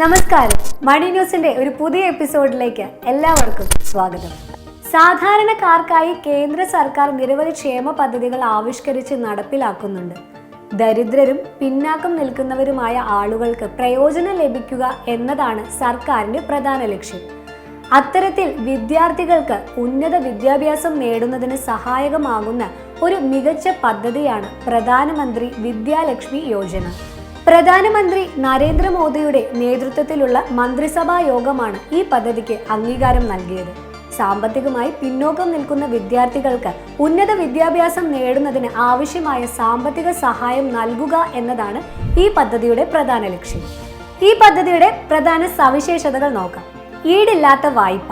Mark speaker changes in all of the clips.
Speaker 1: നമസ്കാരം. മണി ന്യൂസിന്റെ ഒരു പുതിയ എപ്പിസോഡിലേക്ക് എല്ലാവർക്കും സ്വാഗതം. സാധാരണക്കാർക്കായി കേന്ദ്ര സർക്കാർ നിരവധി ക്ഷേമ പദ്ധതികൾ ആവിഷ്കരിച്ച് നടപ്പിലാക്കുന്നുണ്ട്. ദരിദ്രരും പിന്നാക്കം നിൽക്കുന്നവരുമായ ആളുകൾക്ക് പ്രയോജനം ലഭിക്കുക എന്നതാണ് സർക്കാരിന്റെ പ്രധാന ലക്ഷ്യം. അത്തരത്തിൽ വിദ്യാർത്ഥികൾക്ക് ഉന്നത വിദ്യാഭ്യാസം നേടുന്നതിന് സഹായകമാകുന്ന ഒരു മികച്ച പദ്ധതിയാണ് പ്രധാനമന്ത്രി വിദ്യാലക്ഷ്മി യോജന. പ്രധാനമന്ത്രി നരേന്ദ്രമോദിയുടെ നേതൃത്വത്തിലുള്ള മന്ത്രിസഭാ യോഗമാണ് ഈ പദ്ധതിക്ക് അംഗീകാരം നൽകിയത്. സാമ്പത്തികമായി പിന്നോക്കം നിൽക്കുന്ന വിദ്യാർത്ഥികൾക്ക് ഉന്നത വിദ്യാഭ്യാസം നേടുന്നതിന് ആവശ്യമായ സാമ്പത്തിക സഹായം നൽകുക എന്നതാണ് ഈ പദ്ധതിയുടെ പ്രധാന ലക്ഷ്യം. ഈ പദ്ധതിയുടെ പ്രധാന സവിശേഷതകൾ നോക്കാം. ഈടില്ലാത്ത വായ്പ.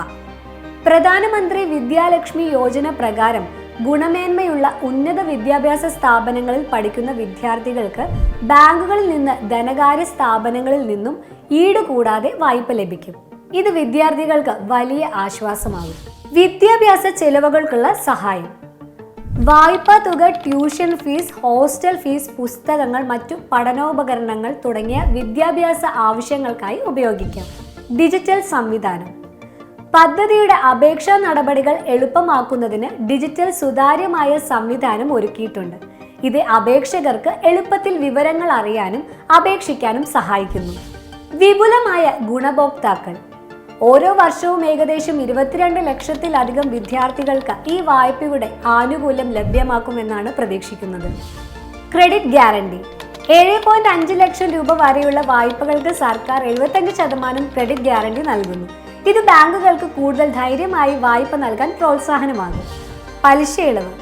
Speaker 1: പ്രധാനമന്ത്രി വിദ്യാലക്ഷ്മി യോജന പ്രകാരം ഗുണമേന്മയുള്ള ഉന്നത വിദ്യാഭ്യാസ സ്ഥാപനങ്ങളിൽ പഠിക്കുന്ന വിദ്യാർത്ഥികൾക്ക് ബാങ്കുകളിൽ നിന്ന് ധനകാര്യ സ്ഥാപനങ്ങളിൽ നിന്നും ഈട് കൂടാതെ വായ്പ ലഭിക്കും. ഇത് വിദ്യാർത്ഥികൾക്ക് വലിയ ആശ്വാസമാകും. വിദ്യാഭ്യാസ ചെലവുകൾക്കുള്ള സഹായം. വായ്പാ തുക ട്യൂഷൻ ഫീസ് ഹോസ്റ്റൽ ഫീസ് പുസ്തകങ്ങൾ മറ്റു പഠനോപകരണങ്ങൾ തുടങ്ങിയ വിദ്യാഭ്യാസ ആവശ്യങ്ങൾക്കായി ഉപയോഗിക്കാം. ഡിജിറ്റൽ സംവിധാനം. പദ്ധതിയുടെ അപേക്ഷാ നടപടികൾ എളുപ്പമാക്കുന്നതിന് ഡിജിറ്റൽ സുതാര്യമായ സംവിധാനം ഒരുക്കിയിട്ടുണ്ട്. ഇത് അപേക്ഷകർക്ക് എളുപ്പത്തിൽ വിവരങ്ങൾ അറിയാനും അപേക്ഷിക്കാനും സഹായിക്കുന്നു. വിപുലമായ ഗുണഭോക്താക്കൾ. ഓരോ വർഷവും ഏകദേശം ഇരുപത്തിരണ്ട് ലക്ഷത്തിലധികം വിദ്യാർത്ഥികൾക്ക് ഈ വായ്പയുടെ ആനുകൂല്യം ലഭ്യമാക്കുമെന്നാണ് പ്രതീക്ഷിക്കുന്നത്. Credit guarantee. ഏഴ് പോയിന്റ് അഞ്ച് ലക്ഷം രൂപ വരെയുള്ള വായ്പകൾക്ക് സർക്കാർ എഴുപത്തഞ്ച് ശതമാനം ക്രെഡിറ്റ് ഗ്യാരണ്ടി നൽകുന്നു. ഇത് ബാങ്കുകൾക്ക് കൂടുതൽ ധൈര്യമായി വായ്പ നൽകാൻ പ്രോത്സാഹനമാകും. പലിശ ഇളവ്.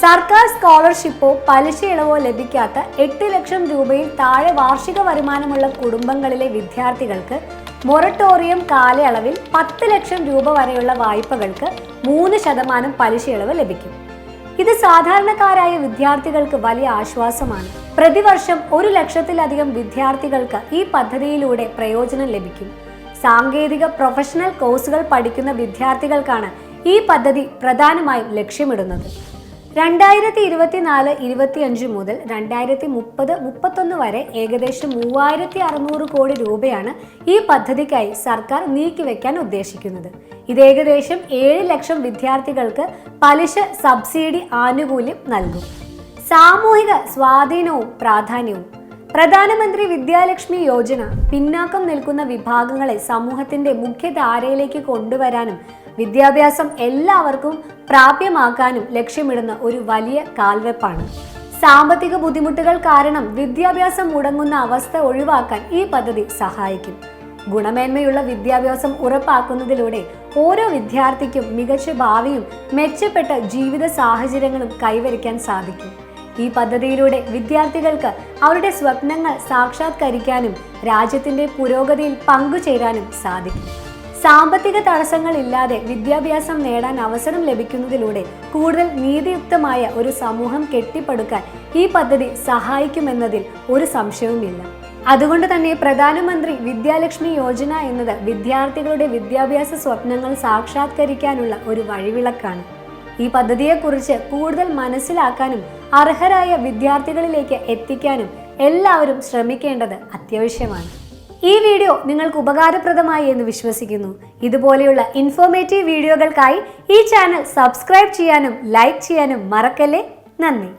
Speaker 1: സർക്കാർ സ്കോളർഷിപ്പോ പലിശ ഇളവോ ലഭിക്കാത്ത എട്ട് ലക്ഷം രൂപയിൽ താഴെ വാർഷിക വരുമാനമുള്ള കുടുംബങ്ങളിലെ വിദ്യാർത്ഥികൾക്ക് മൊറട്ടോറിയം കാലയളവിൽ പത്ത് ലക്ഷം രൂപ വരെയുള്ള വായ്പകൾക്ക് മൂന്ന് ശതമാനം പലിശ ഇളവ് ലഭിക്കും. ഇത് സാധാരണക്കാരായ വിദ്യാർത്ഥികൾക്ക് വലിയ ആശ്വാസമാണ്. പ്രതിവർഷം ഒരു ലക്ഷത്തിലധികം വിദ്യാർത്ഥികൾക്ക് ഈ പദ്ധതിയിലൂടെ പ്രയോജനം ലഭിക്കും. സാങ്കേതിക പ്രൊഫഷണൽ കോഴ്സുകൾ പഠിക്കുന്ന വിദ്യാർത്ഥികൾക്കാണ് ഈ പദ്ധതി പ്രധാനമായും ലക്ഷ്യമിടുന്നത്. രണ്ടായിരത്തി ഇരുപത്തിനാല് ഇരുപത്തിയഞ്ച് മുതൽ രണ്ടായിരത്തി മുപ്പത് മുപ്പത്തൊന്ന് വരെ ഏകദേശം മൂവായിരത്തി അറുന്നൂറ് കോടി രൂപയാണ് ഈ പദ്ധതിക്കായി സർക്കാർ നീക്കിവെക്കാൻ ഉദ്ദേശിക്കുന്നത്. ഇത് ഏകദേശം ഏഴ് ലക്ഷം വിദ്യാർത്ഥികൾക്ക് പലിശ സബ്സിഡി ആനുകൂല്യം നൽകും. സാമൂഹിക സ്വാധീനവും പ്രാധാന്യവും പ്രധാനമന്ത്രി വിദ്യാലക്ഷ്മി യോജന പിന്നാക്കം നിൽക്കുന്ന വിഭാഗങ്ങളെ സമൂഹത്തിന്റെ മുഖ്യധാരയിലേക്ക് കൊണ്ടുവരാനും വിദ്യാഭ്യാസം എല്ലാവർക്കും പ്രാപ്യമാക്കാനും ലക്ഷ്യമിടുന്ന ഒരു വലിയ കാൽവെപ്പാണ്. സാമ്പത്തിക ബുദ്ധിമുട്ടുകൾ കാരണം വിദ്യാഭ്യാസം മുടങ്ങുന്ന അവസ്ഥ ഒഴിവാക്കാൻ ഈ പദ്ധതി സഹായിക്കും. ഗുണമേന്മയുള്ള വിദ്യാഭ്യാസം ഉറപ്പാക്കുന്നതിലൂടെ ഓരോ വിദ്യാർത്ഥിക്കും മികച്ച ഭാവിയും മെച്ചപ്പെട്ട ജീവിത സാഹചര്യങ്ങളും കൈവരിക്കാൻ സാധിക്കും. ഈ പദ്ധതിയിലൂടെ വിദ്യാർത്ഥികൾക്ക് അവരുടെ സ്വപ്നങ്ങൾ സാക്ഷാത്കരിക്കാനും രാജ്യത്തിന്റെ പുരോഗതിയിൽ പങ്കുചേരാനും സാധിക്കും. സാമ്പത്തിക തടസ്സങ്ങൾ ഇല്ലാതെ വിദ്യാഭ്യാസം നേടാൻ അവസരം ലഭിക്കുന്നതിലൂടെ കൂടുതൽ നീതിയുക്തമായ ഒരു സമൂഹം കെട്ടിപ്പടുക്കാൻ ഈ പദ്ധതി സഹായിക്കുമെന്നതിൽ ഒരു സംശയവുമില്ല. അതുകൊണ്ട് തന്നെ പ്രധാനമന്ത്രി വിദ്യാലക്ഷ്മി യോജന എന്നത് വിദ്യാർത്ഥികളുടെ വിദ്യാഭ്യാസ സ്വപ്നങ്ങൾ സാക്ഷാത്കരിക്കാനുള്ള ഒരു വഴിവിളക്കാണ്. ഈ പദ്ധതിയെക്കുറിച്ച് കൂടുതൽ മനസ്സിലാക്കാനും അർഹരായ വിദ്യാർത്ഥികളിലേക്ക് എത്തിക്കാനും എല്ലാവരും ശ്രമിക്കേണ്ടത് അത്യാവശ്യമാണ്. ഈ വീഡിയോ നിങ്ങൾക്ക് ഉപകാരപ്രദമായി എന്ന് വിശ്വസിക്കുന്നു. ഇതുപോലെയുള്ള ഇൻഫോർമേറ്റീവ് വീഡിയോകൾക്കായി ഈ ചാനൽ സബ്സ്ക്രൈബ് ചെയ്യാനും ലൈക്ക് ചെയ്യാനും മറക്കല്ലേ? നന്ദി.